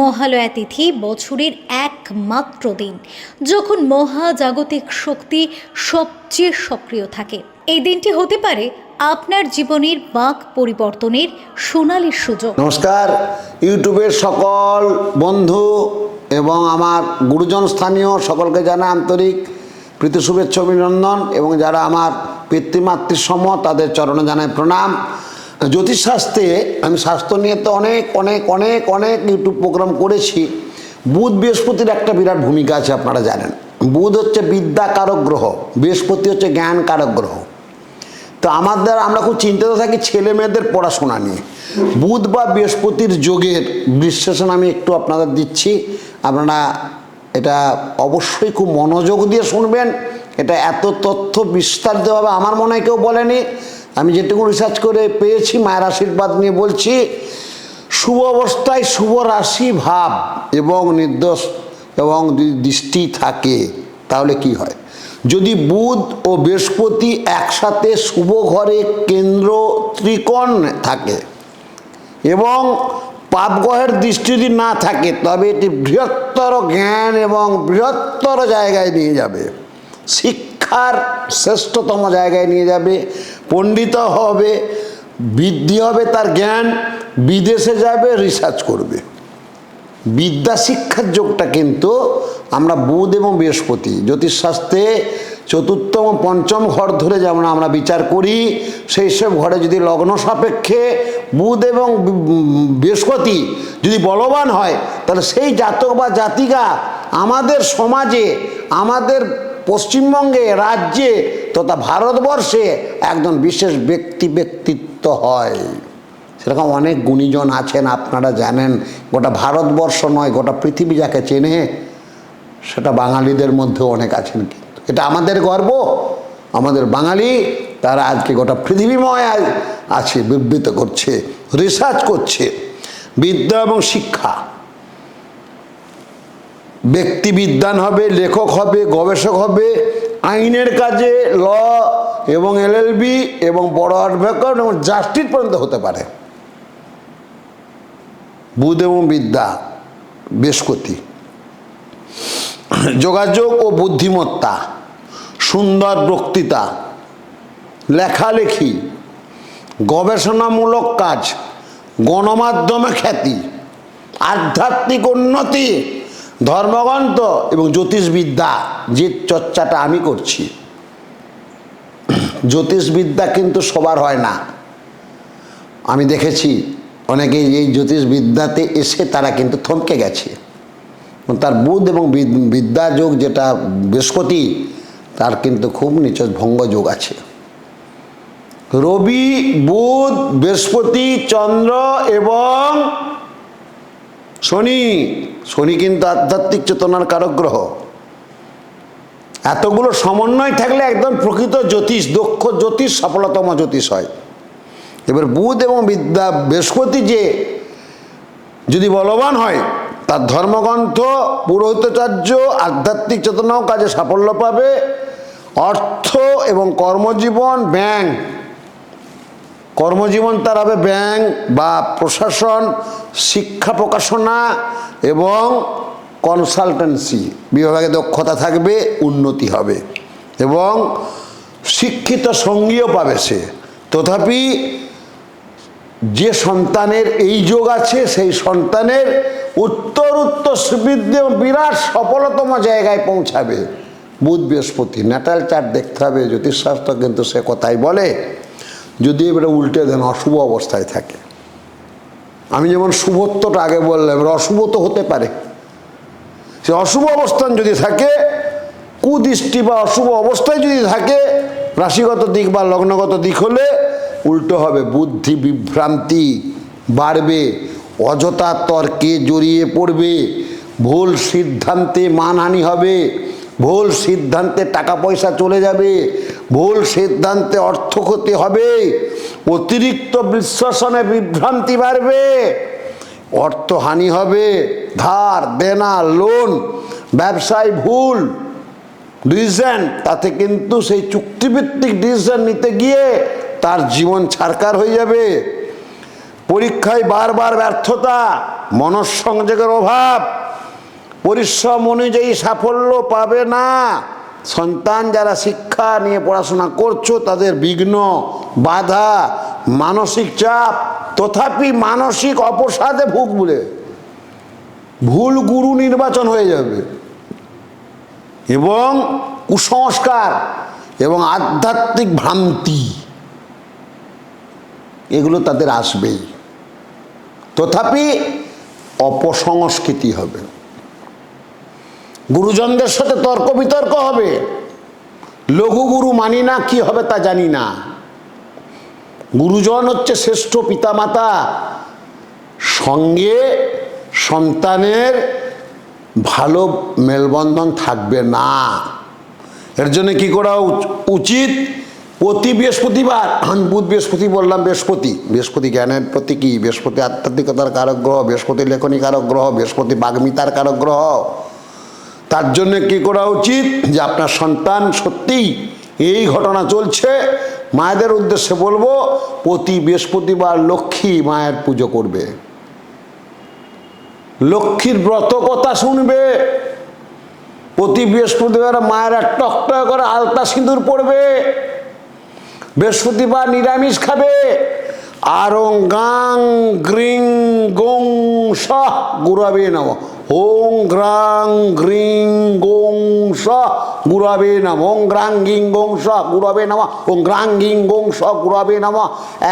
মহালয়া তিথি বছরের একমাত্র দিন, যখন মহাজাগতিক শক্তি সবচেয়ে সক্রিয় থাকে। এই দিনটি হতে পারে আপনার জীবনের বাঁক পরিবর্তনের সোনালি সুযোগ। নমস্কার। ইউটিউবের সকল বন্ধু এবং আমার গুরুজন স্থানীয় সকলকে জানা আন্তরিক প্রীতি, শুভেচ্ছা, অভিনন্দন এবং যারা আমার পিতৃমাতৃ সম তাদের চরণে জানায় প্রণাম। জ্যোতিষশাস্ত্রে আমি স্বাস্থ্য নিয়ে তো অনেক অনেক অনেক অনেক ইউটিউব প্রোগ্রাম করেছি। বুধ বৃহস্পতির একটা বিরাট ভূমিকা আছে আপনারা জানেন। বুধ হচ্ছে বিদ্যা কারক গ্রহ, বৃহস্পতি হচ্ছে জ্ঞান কারক গ্রহ। তো আমাদের, আমরা খুব চিন্তিত থাকি ছেলে মেয়েদের পড়াশোনা নিয়ে। বুধ বা বৃহস্পতির যোগের বিশ্লেষণ আমি একটু আপনাদের দিচ্ছি। আপনারা এটা অবশ্যই খুব মনোযোগ দিয়ে শুনবেন। এটা এত তথ্য বিস্তারিতভাবে আমার মনে হয় কেউ বলেনি। আমি যেটুকু রিসার্চ করে পেয়েছি, মায়ের আশীর্বাদ নিয়ে বলছি, শুভ অবস্থায় শুভ রাশি ভাব এবং নির্দোষ এবং দৃষ্টি থাকে, তাহলে কি হয়? যদি বুধ ও বৃহস্পতি একসাথে শুভ ঘরে কেন্দ্র ত্রিকোণ থাকে এবং পাপগ্রহের দৃষ্টি যদি না থাকে, তবে এটি বৃহত্তর জ্ঞান এবং বৃহত্তর জায়গায় নিয়ে যাবে। শিক্ষার শ্রেষ্ঠতম জায়গায় নিয়ে যাবে, পণ্ডিত হবে, বৃদ্ধি হবে, তার জ্ঞান বিদেশে যাবে রিসার্চ করবে। বিদ্যা শিক্ষার যোগটা কিন্তু আমরা বুধ এবং বৃহস্পতি, জ্যোতিষশাস্ত্রে চতুর্থম, পঞ্চম ঘর ধরে যেমন আমরা বিচার করি, সেই সব ঘরে যদি লগ্ন সাপেক্ষে বুধ এবং বৃহস্পতি যদি বলবান হয়, তাহলে সেই জাতক বা জাতিকা আমাদের সমাজে, আমাদের পশ্চিমবঙ্গে রাজ্যে তথা ভারতবর্ষে একজন বিশেষ ব্যক্তি ব্যক্তিত্ব হয়। সেরকম অনেক গুণীজন আছেন, আপনারা জানেন। গোটা ভারতবর্ষ নয়, গোটা পৃথিবী যাকে চেনে, সেটা বাঙালিদের মধ্যেও অনেক আছেন কিন্তু। এটা আমাদের গর্ব। আমাদের বাঙালি, তারা আজকে গোটা পৃথিবীময় আছে, বিবৃত করছে রিসার্চ করছে। বিদ্যা এবং শিক্ষা। ব্যক্তি বিদ্যান হবে, লেখক হবে, গবেষক হবে, আইনের কাজে, ল এবং এলএলবি এবং বড় অ্যাডভোকেট এবং জাস্টিস পর্যন্ত হতে পারে। বুধ এবং বিদ্যা, বৃহস্পতি। যোগাযোগ ও বুদ্ধিমত্তা, সুন্দর বক্তৃতা, লেখালেখি, গবেষণামূলক কাজ, গণমাধ্যমে খ্যাতি, আধ্যাত্মিক উন্নতি ধর্মগ্রন্থ এবং জ্যোতিষবিদ্যা যে চর্চাটা আমি করছি, জ্যোতিষবিদ্যা কিন্তু সবার হয় না। আমি দেখেছি অনেকেই এই জ্যোতিষবিদ্যাতে এসে তারা কিন্তু থমকে গেছে। তার বুধ এবং বিদ- বিদ্যা যোগ যেটা বৃহস্পতি, তার কিন্তু খুব নিচে ভঙ্গ যোগ আছে। রবি, বুধ, বৃহস্পতি, চন্দ্র এবং শনি শনি কিন্তু আধ্যাত্মিক চেতনার কারক গ্রহ এতগুলো সমন্বয় থাকলে একদম প্রকৃত জ্যোতিষ, দক্ষ জ্যোতিষ, সফলতম জ্যোতিষ হয়। এবার বুধ এবং বিদ্যা বৃহস্পতি যে যদি বলবান হয়, তার ধর্মগ্রন্থ, পুরোহিতাচার্য, আধ্যাত্মিক চেতনাও কাজে সাফল্য পাবে। অর্থ এবং কর্মজীবন, ব্যাংক কর্মজীবন তার হবে ব্যাংক বা প্রশাসন, শিক্ষা প্রকাশনা এবং কনসালটেন্সি। বিভাগে দক্ষতা থাকবে, উন্নতি হবে। এবং শিক্ষিত সঙ্গীও পাবে সে। তথাপি যে সন্তানের এই যোগ আছে, সেই সন্তানের উত্তর উত্তর সুবৃদ্ধি বিরাট সফলতম জায়গায় পৌঁছাবে। বুধ বৃহস্পতি ন্যাটাল চার্ট দেখতে হবে, জ্যোতিষশাস্ত্র কিন্তু সে কথাই বলে। যদি এবারে উল্টে দেন, অশুভ অবস্থায় থাকে। আমি যেমন শুভত্বটা আগে বললাম অশুভ তো হতে পারে। সে অশুভ অবস্থান যদি থাকে, কুদৃষ্টি বা অশুভ অবস্থায় যদি থাকে, রাশিগত দিক বা লগ্নগত দিক হলে উল্টো হবে, বুদ্ধি বিভ্রান্তি বাড়বে, অযথা তর্কে জড়িয়ে পড়বে, ভুল সিদ্ধান্তে মানহানি হবে, ভুল সিদ্ধান্তে টাকা পয়সা চলে যাবে ভুল সিদ্ধান্তে অর্থ ক্ষতি হবে, অতিরিক্ত বিশ্লেষণে বিভ্রান্তি বাড়বে, অর্থহানি হবে, ধার, দেনা, লোন, ব্যবসায় ভুল ডিসিশন তাতে কিন্তু সেই চুক্তিভিত্তিক ডিসিশন নিতে গিয়ে তার জীবন ছারকার হয়ে যাবে। পরীক্ষায় বারবার ব্যর্থতা, মনঃসংযোগের অভাব, পরিশ্রম অনুযায়ী সাফল্য পাবে না। সন্তান যারা শিক্ষা নিয়ে পড়াশোনা করছ, তাদের বিঘ্ন, বাধা, মানসিক চাপ, তথাপি মানসিক অপসাদে ভুগবলে ভুল গুরু নির্বাচন হয়ে যাবে। এবং কুসংস্কার এবং আধ্যাত্মিক ভ্রান্তি, এগুলো তাদের আসবেই। তথাপি অপসংস্কৃতি হবে। গুরুজনদের সাথে তর্ক বিতর্ক হবে। লঘু গুরু মানি না, কি হবে তা জানি না। গুরুজন হচ্ছে শ্রেষ্ঠ পিতামাতা। সঙ্গে সন্তানের ভালো মেলবন্ধন থাকবে না। এর জন্য কি করা উচ- উচিত? প্রতি বৃহস্পতিবার বুধ বৃহস্পতি বললাম বৃহস্পতি। বৃহস্পতি জ্ঞানের প্রতি কি? বৃহস্পতি আধ্যাত্মিকতার কারক গ্রহ, বৃহস্পতি লেখনী কারক গ্রহ, বৃহস্পতি বাগ্মিতার কারক গ্রহ। তার জন্য কি করা উচিত? যে আপনার সন্তান সত্যিই এই ঘটনা চলছে। মায়েদের উদ্দেশ্যে বলব, প্রতি বৃহস্পতিবার লক্ষ্মী মায়ের পুজো করবে। লক্ষ্মীর ব্রত কথা শুনবে। প্রতি বৃহস্পতিবার মায়ের টক টক করে আলতা সিঁদুর পড়বে। বৃহস্পতিবার নিরামিষ খাবে। আর গাং গ্রিং গোং সহ গুরাবে নম। ওং গ্রাং গ্রিং গোং সহ গুরাবে নম, ওং গ্রাং গিং গোং সহ গুরাবে নম, ওং গ্রাং গিং গোং সহ গুরাবে নম।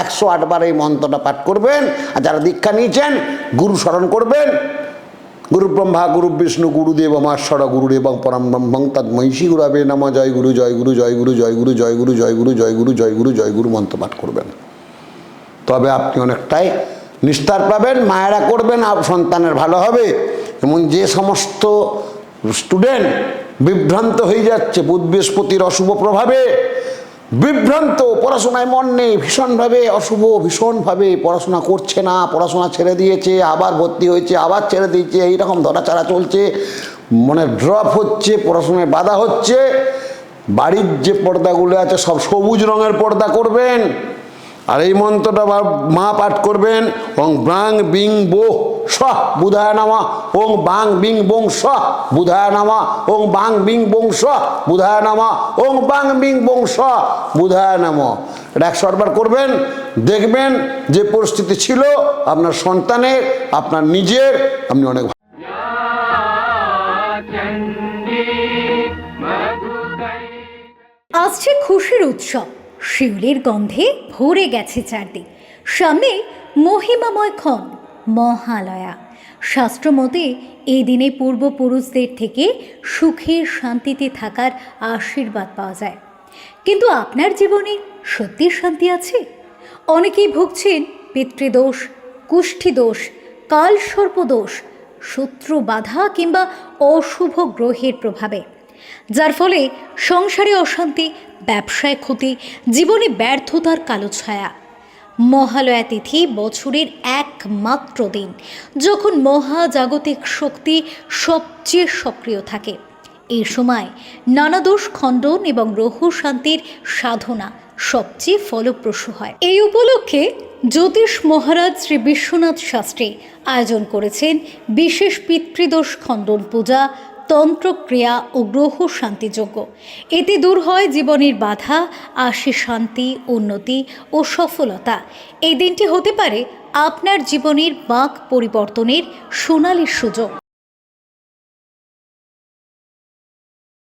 একশো আটবার এই মন্ত্রটা পাঠ করবেন, আর যারা দীক্ষা নিয়েছেন, গুরু স্মরণ করবেন। গুরু ব্রহ্মা গুরু বিষ্ণু গুরুদেব আমাশ্বর গুরুদেব পরম ব্রহ্মং তৎমৈষী গুরাবে নম। জয় গুরু জয় গুরু জয় গুরু জয় গুরু জয় গুরু জয় গুরু জয় গুরু জয় গুরু জয় গুরু মন্ত্র পাঠ করবেন। তবে আপনি অনেকটাই নিস্তার পাবেন, মায়েরা করবেন, আর সন্তানের ভালো হবে। এবং যে সমস্ত স্টুডেন্ট বিভ্রান্ত হয়ে যাচ্ছে বুধ বৃহস্পতির অশুভ প্রভাবে, বিভ্রান্ত, পড়াশোনায় মন নেই, ভীষণভাবে অশুভ, ভীষণভাবে পড়াশোনা করছে না, পড়াশোনা ছেড়ে দিয়েছে, আবার ভর্তি হয়েছে, আবার ছেড়ে দিয়েছে, এইরকম ধরাচাড়া চলছে, মনে ড্রপ হচ্ছে, পড়াশোনায় বাধা হচ্ছে, বাড়ির যে পর্দাগুলো আছে সব সবুজ রঙের পর্দা করবেন, আর এই মন্ত্রটা মা পাঠ করবেন, ওং ব্রাং বিং বো সহ বুধায় নামা, ওং বাং বিং বং সহ বুধায় নামা, ওং বাং বিং বং সহ বুধায় নামা, ওং বাং বিং বং সহ বুধায় নাম। এটা একশো আটবার করবেন, দেখবেন যে পরিস্থিতি ছিল, আপনার সন্তানের, আপনার নিজের, আপনি অনেক আসছে খুশির উৎসব, শিউলির গন্ধে ভরে গেছে চারদিক। সামনে মহিমাময় ক্ষণ মহালয়া। শাস্ত্রমতে এই দিনে পূর্বপুরুষদের থেকে সুখে শান্তিতে থাকার আশীর্বাদ পাওয়া যায়। কিন্তু আপনার জীবনে সত্যি শান্তি আছে? অনেকেই ভুগছেন পিতৃদোষ, কুষ্ঠিদোষ কাল সর্পদোষ শত্রু বাধা কিংবা অশুভ গ্রহের প্রভাবে। যার ফলে সংসারে অশান্তি, ব্যবসায় ক্ষতি, জীবনে ব্যর্থতার কালো ছায়া মহালয়া তিথি বছরের একমাত্র দিন, যখন মহাজাগতিক শক্তি সবচেয়ে সক্রিয় থাকে। এই সময় নানা দোষ খণ্ডন এবং গ্রহ শান্তির সাধনা সবচেয়ে ফলপ্রসূ হয়। এই উপলক্ষে জ্যোতিষ মহারাজ শ্রী বিশ্বনাথ শাস্ত্রী আয়োজন করেছেন বিশেষ পিতৃদোষ খণ্ডন পূজা তন্ত্রক্রিয়া ও গ্রহ শান্তিযোগ্য এতে দূর হয় জীবনের বাধা, আসে শান্তি, উন্নতি ও সফলতা। এই দিনটি হতে পারে আপনার জীবনের বাঁক পরিবর্তনের সোনালির সুযোগ।